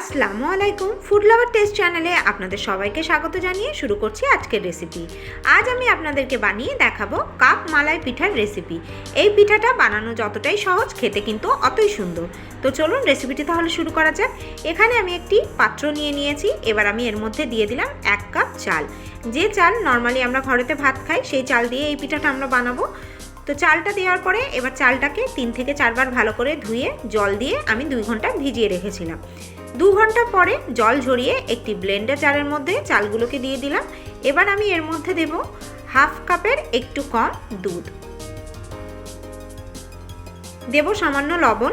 আসসালামু আলাইকুম। Food lover test চ্যানেলে আপনাদের সবাইকে স্বাগত জানিয়ে শুরু করছি আজকের রেসিপি আজ আমি আপনাদেরকে বানিয়ে দেখাবো কাপ মালাই পিঠার রেসিপি এই পিঠাটা বানানো যতটাই সহজ, খেতে কিন্তু অতই সুন্দর। তো চলুন রেসিপিটি তাহলে শুরু করা যাক। এখানে আমি একটি পাত্র নিয়ে নিয়েছি। এবার আমি এর মধ্যে দিয়ে দিলাম এক কাপ চাল। যে চাল নর্মালি আমরা ঘরেতে ভাত খাই, সেই চাল দিয়ে এই পিঠাটা আমরা বানাবো। তো চালটা দেওয়ার পরে এবার চালটাকে তিন থেকে চারবার ভালো করে ধুয়ে, জল দিয়ে আমি দুই ঘণ্টা ভিজিয়ে রেখেছিলাম। দু ঘণ্টা পরে জল ঝরিয়ে একটি ব্লেন্ডার জারের মধ্যে চালগুলোকে দিয়ে দিলাম। এবার আমি এর মধ্যে দেব হাফ কাপের একটু কম দুধ। দেব সামান্য লবণ।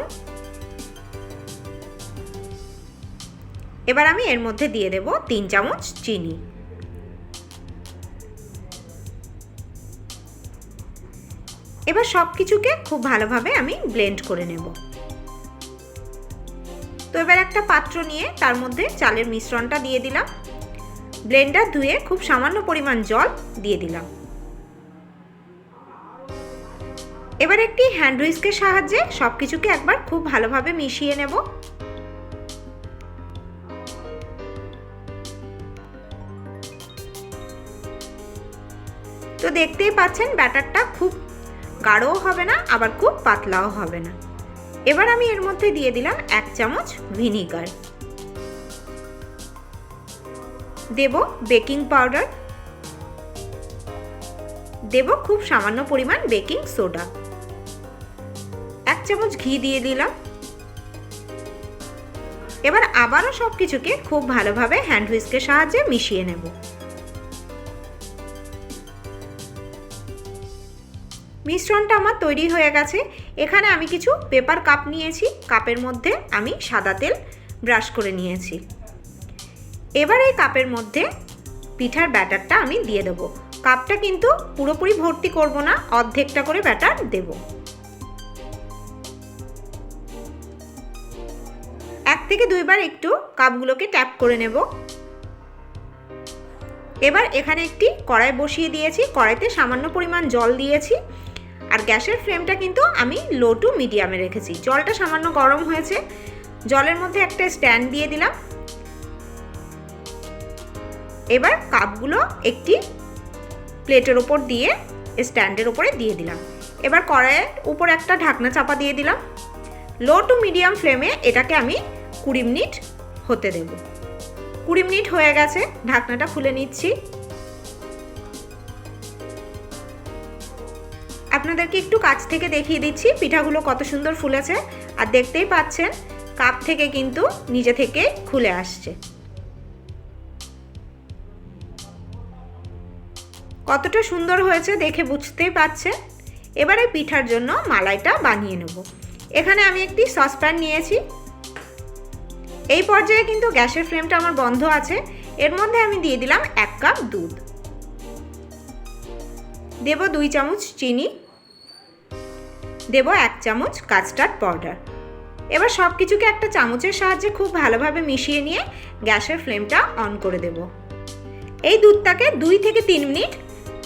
এবার আমি এর মধ্যে দিয়ে দেব তিন চামচ চিনি। এবার সব কিছুকে খুব ভালোভাবে আমি ব্লেন্ড করে নেব। তো এবার একটা পাত্র নিয়ে তার মধ্যে চালের মিশ্রণটা দিয়ে দিলাম। ব্লেন্ডার ধুয়ে খুব সামান্য পরিমাণ জল দিয়ে দিলাম। এবার একটি হ্যান্ড হুইস্কের সাহায্যে সব কিছুকে একবার খুব ভালোভাবে মিশিয়ে নেব। তো দেখতেই পাচ্ছেন ব্যাটারটা খুব গাঢ়ও হবে না, আবার খুব পাতলাও হবে না। এবার আমি এর মধ্যে দিয়ে দিলাম এক চামচ ভিনিগার। দেব বেকিং পাউডার। দেব খুব সামান্য পরিমাণ বেকিং সোডা। এক চামচ ঘি দিয়ে দিলাম। এবার আবারও সব কিছুকে খুব ভালোভাবে হ্যান্ড হুইস্কের সাহায্যে মিশিয়ে নেব। মিশ্রণটা আমার তৈরি হয়ে গেছে। এখানে আমি কিছু পেপার কাপ নিয়েছি। কাপের মধ্যে আমি সাদা তেল ব্রাশ করে নিয়েছি। এবার এই কাপের মধ্যে পিঠার ব্যাটারটা আমি দিয়ে দেব। কাপটা কিন্তু পুরোপুরি ভর্তি করব না, অর্ধেকটা করে ব্যাটার দেব। এক থেকে দুইবার একটু কাপগুলোকে ট্যাপ করে নেব। এবার এখানে একটি কড়াই বসিয়ে দিয়েছি। কড়াইতে সামান্য পরিমাণ জল দিয়েছি। আর গ্যাসের ফ্লেমটা কিন্তু আমি লো টু মিডিয়ামে রেখেছি। জলটা সামান্য গরম হয়েছে। জলের মধ্যে একটা স্ট্যান্ড দিয়ে দিলাম। এবার কাপগুলো একটি প্লেটের ওপর দিয়ে স্ট্যান্ডের ওপরে দিয়ে দিলাম। এবার কড়াইয়ের উপর একটা ঢাকনা চাপা দিয়ে দিলাম। লো টু মিডিয়াম ফ্লেমে এটাকে আমি কুড়ি মিনিট হতে দেব। কুড়ি মিনিট হয়ে গেছে, ঢাকনাটা খুলে নিচ্ছি। আপনাদেরকে একটু কাছ থেকে দেখিয়ে দিচ্ছি পিঠাগুলো কত সুন্দর ফুলেছে। আর দেখতেই পাচ্ছেন, কাপ থেকে কিন্তু নিজে থেকে খুলে আসছে। কতটা সুন্দর হয়েছে দেখে বুঝতেই পাচ্ছেন। এবারে পিঠার জন্য মালাইটা বানিয়ে নেব। এখানে আমি একটি সসপ্যান নিয়েছি। এই পর্যায়ে কিন্তু গ্যাসের ফ্লেমটা আমার বন্ধ আছে। এর মধ্যে আমি দিয়ে দিলাম এক কাপ দুধ। দেব দুই চামচ চিনি। দেব এক চামচ কাস্টার্ড পাউডার এবার সব কিছুকে একটা চামচের সাহায্যে খুব ভালোভাবে মিশিয়ে নিয়ে গ্যাসের ফ্লেমটা অন করে দেব। এই দুধটাকে দুই থেকে তিন মিনিট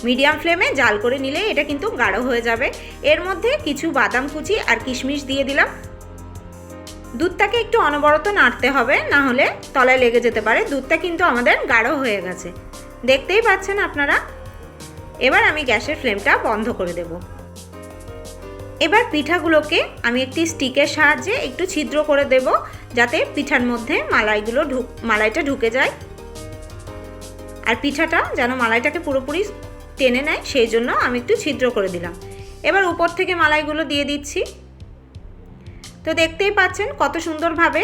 মিডিয়াম ফ্লেমে জাল করে নিলে এটা কিন্তু গাঢ় হয়ে যাবে। এর মধ্যে কিছু বাদাম কুচি আর কিশমিশ দিয়ে দিলাম। দুধটাকে একটু অনবরত নাড়তে হবে, না হলে তলায় লেগে যেতে পারে। দুধটা কিন্তু আমাদের গাঢ় হয়ে গেছে। দেখতেই পাচ্ছেন আপনারা? এবার আমি গ্যাসের ফ্লেমটা বন্ধ করে দেব। এবার পিঠাগুলোকে আমি একটি স্টিকের সাহায্যে একটু ছিদ্র করে দেব যাতে পিঠার মধ্যে মালাইগুলো ঢুক, মালাইটা ঢুকে যায়। আর পিঠাটা যেন মালাইটাকে পুরোপুরি টেনে নেয়, সেই জন্য আমি একটু ছিদ্র করে দিলাম। এবার উপর থেকে মালাইগুলো দিয়ে দিচ্ছি। তো দেখতেই পাচ্ছেন কত সুন্দরভাবে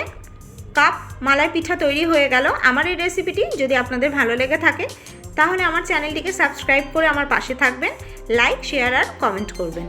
কাপ মালাই পিঠা তৈরি হয়ে গেল। আমার এই রেসিপিটি যদি আপনাদের ভালো লেগে থাকে, তাহলে আমার চ্যানেলটিকে সাবস্ক্রাইব করে আমার পাশে থাকবেন, লাইক, শেয়ার আর কমেন্ট করবেন।